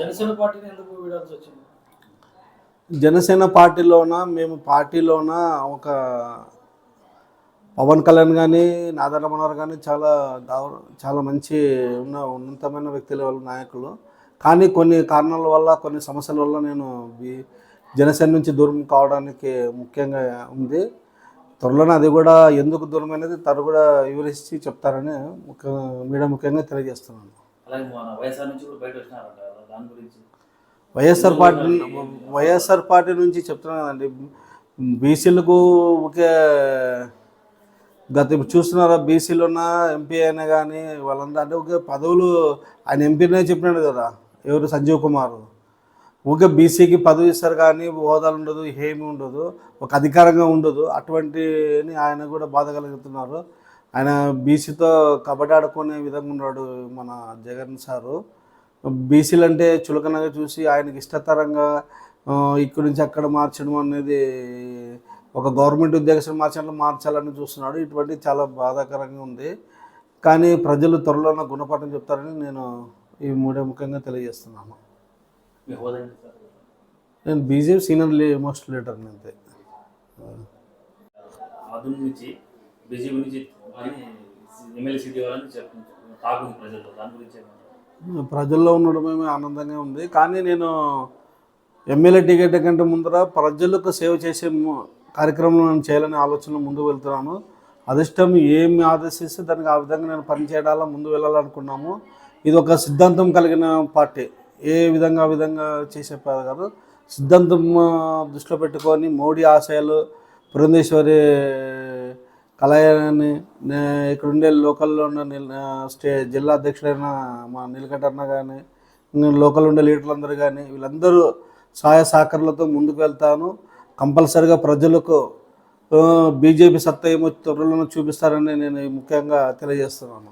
జనసేన పార్టీని ఎందుకు వీడాల్సి వచ్చింది? జనసేన పార్టీలోన? మేము పార్టీలోన? ఒక పవన్ కళ్యాణ్ కానీ నాదన్న కానీ చాలా గౌరవ చాలా మంచి ఉన్న ఉన్నతమైన వ్యక్తులు వాళ్ళు నాయకులు. కానీ కొన్ని కారణాల వల్ల కొన్ని సమస్యల వల్ల నేను జనసేన నుంచి దూరం కావడానికి ముఖ్యంగా ఉంది. త్వరలోనే అది కూడా ఎందుకు దూరం అనేది తను కూడా వివరించి చెప్తారని ముఖ్య మీడియా ముఖ్యంగా తెలియజేస్తున్నాను. వైఎస్ఆర్ నుంచి కూడా బయట వచ్చినారంట దాని గురించి. వైఎస్ఆర్ పార్టీ వైఎస్ఆర్ పార్టీ నుంచి చెప్తున్నాను కదండి బీసీలకు ఒకే గత చూస్తున్నారా బీసీలో ఉన్న ఎంపీ అయినా కానీ వాళ్ళంతా అంటే ఒక పదవులు ఆయన ఎంపీనే చెప్పినాడు కదా ఎవరు సంజీవ్ కుమార్. ఊకే బీసీకి పదవి ఇస్తారు కానీ హోదాలు ఉండదు ఏమి ఉండదు ఒక అధికారంగా ఉండదు అటువంటి ఆయన కూడా బాధ కలుగుతున్నారు. ఆయన బీసీతో కబడ్డీ ఆడుకునే విధంగా ఉన్నాడు మన జగన్ సారు. బీసీలు అంటే చులకనగా చూసి ఆయనకి ఇష్టతరంగా ఇక్కడి నుంచి అక్కడ మార్చడం అనేది ఒక గవర్నమెంట్ ఉద్యోగస్తులు మార్చడం మార్చాలని చూస్తున్నాడు. ఇటువంటి చాలా బాధాకరంగా ఉంది. కానీ ప్రజలు త్వరలోనే గుణపాఠం చెప్తారని నేను ఈ మూడే ముఖ్యంగా తెలియజేస్తున్నాను. నేను బీజేపీ సీనియర్ లీ మోస్ట్ లీడర్ అంతే. ఆధునిక నుంచి ఎమ్మెల్యే ప్రజల్లో దాని గురించి ప్రజల్లో ఉండడమే ఆనందంగా ఉంది. కానీ నేను ఎమ్మెల్యే టికెట్ కంటే ముందర ప్రజలకు సేవ చేసే కార్యక్రమం నేను చేయాలనే ఆలోచనలో ముందు వెళ్తున్నాను. అదిష్టం ఏమి ఆదేశిస్తే దానికి ఆ విధంగా నేను పనిచేయడాలా ముందు వెళ్ళాలనుకున్నాము. ఇది ఒక సిద్ధాంతం కలిగిన పార్టీ. ఏ విధంగా ఆ విధంగా చేసే కాదు. సిద్ధాంతం దృష్టిలో పెట్టుకొని మోడీ ఆశయాలు పురంధేశ్వరి కళాయాన్ని ఇక్కడ ఉండే లోకల్లో ఉన్న స్టే జిల్లా అధ్యక్షుడైన మా నీలకంఠన్న కానీ లోకల్ ఉండే లీడర్లందరూ కానీ వీళ్ళందరూ సహాయ సహకారాలతో ముందుకు వెళ్తాను. కంపల్సరిగా ప్రజలకు బీజేపీ సత్తా ఏమో త్వరలో చూపిస్తారని నేను ముఖ్యంగా తెలియజేస్తున్నాను.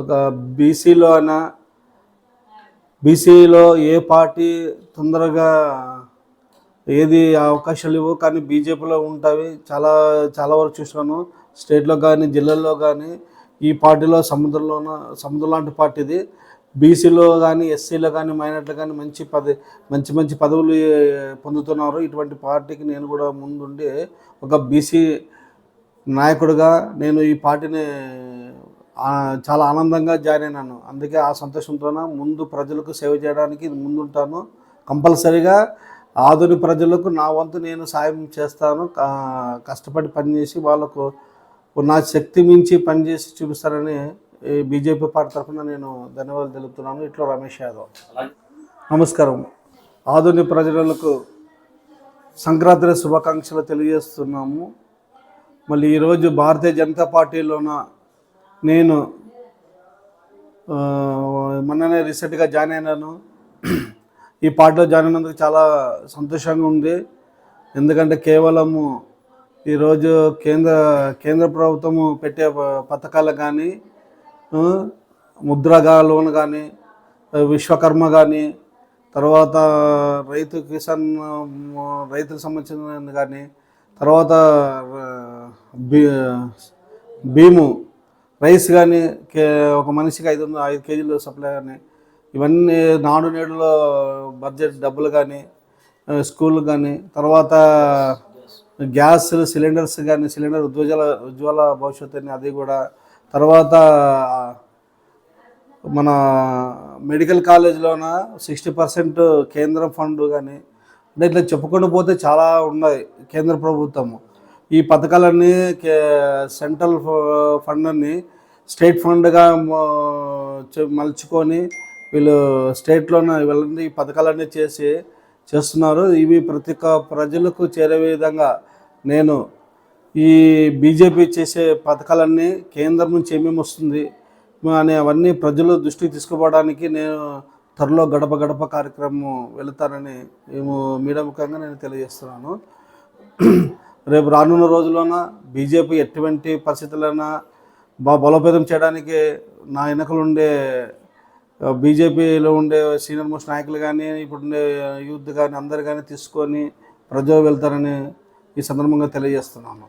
ఒక బీసీలో అయినా బీసీలో ఏ పార్టీ తొందరగా ఏది అవకాశాలు ఇవ్వవు కానీ బీజేపీలో ఉంటాయి. చాలా చాలా వరకు చూసాను స్టేట్లో కానీ జిల్లాల్లో కానీ ఈ పార్టీలో సముద్రంలోన సముద్రం లాంటి పార్టీ ఇది. బీసీలో కానీ ఎస్సీలో కానీ మైనార్టీలో కానీ మంచి పది మంచి మంచి పదవులు పొందుతున్నారు. ఇటువంటి పార్టీకి నేను కూడా ముందుండి ఒక బీసీ నాయకుడిగా నేను ఈ పార్టీని చాలా ఆనందంగా జాయిన్ అయినాను. అందుకే ఆ సంతోషంతోన ముందు ప్రజలకు సేవ చేయడానికి ముందుంటాను. కంపల్సరీగా ఆధునిక ప్రజలకు నా వంతు నేను సాయం చేస్తాను. కష్టపడి పనిచేసి వాళ్ళకు నా శక్తి మించి పనిచేసి చూపిస్తారని బీజేపీ పార్టీ తరఫున నేను ధన్యవాదాలు తెలుపుతున్నాను. ఇట్లా రమేష్ యాదవ్. నమస్కారం. ఆధునిక ప్రజలకు సంక్రాంతి శుభాకాంక్షలు తెలియజేస్తున్నాము. మళ్ళీ ఈరోజు భారతీయ జనతా పార్టీలోన నేను మొన్ననే రీసెంట్గా జాయిన్ అయినాను. ఈ పాటలో జాయిన్ అయినందుకు చాలా సంతోషంగా ఉంది. ఎందుకంటే కేవలము ఈరోజు కేంద్ర కేంద్ర ప్రభుత్వము పెట్టే పథకాలు కానీ ముద్రగా లోన్ కానీ విశ్వకర్మ కానీ తర్వాత రైతు కిసాన్ ఆ, రైతులకు సంబంధించిన కానీ తర్వాత బీ భీము రైస్ కానీ కే ఒక మనిషికి ఐదు ఐదు కేజీలు సప్లై కానీ ఇవన్నీ నాడు నేడులో బడ్జెట్ డబ్బులు కానీ స్కూల్ కానీ తర్వాత గ్యాస్ సిలిండర్స్ కానీ సిలిండర్ ఉజ్వల ఉజ్వల భవిష్యత్తుని అది కూడా తర్వాత మన మెడికల్ కాలేజ్లోన సిక్స్టీ పర్సెంట్ కేంద్ర ఫండ్ కానీ అంటే ఇట్లా చెప్పుకుండా పోతే చాలా ఉన్నాయి కేంద్ర ప్రభుత్వము. ఈ పథకాలన్నీ కే సెంట్రల్ ఫ- ఫండ్ అన్ని స్టేట్ ఫండ్గా మలుచుకొని వీళ్ళు స్టేట్లోనే వీళ్ళని ఈ పథకాలన్నీ చేసి చేస్తున్నారు. ఇవి ప్రతి ఒక్క ప్రజలకు చేరే విధంగా నేను ఈ బీజేపీ చేసే పథకాలన్నీ కేంద్రం నుంచి ఏమేమి వస్తుంది అనే అవన్నీ ప్రజలు దృష్టికి తీసుకుపోవడానికి నేను త్వరలో గడప గడప కార్యక్రమం వెళుతానని మేము మీడియా ముఖంగా నేను తెలియజేస్తున్నాను. రేపు రానున్న రోజుల్లోన బీజేపీ ఎటువంటి పరిస్థితులైనా బా బలోపేతం చేయడానికి నా వెనుకలుండే బీజేపీలో ఉండే సీనియర్ మోస్ట్ నాయకులు కానీ ఇప్పుడుండే యూత్ కానీ అందరు కానీ తీసుకొని ప్రజలు వెళ్తారని ఈ సందర్భంగా తెలియజేస్తున్నాను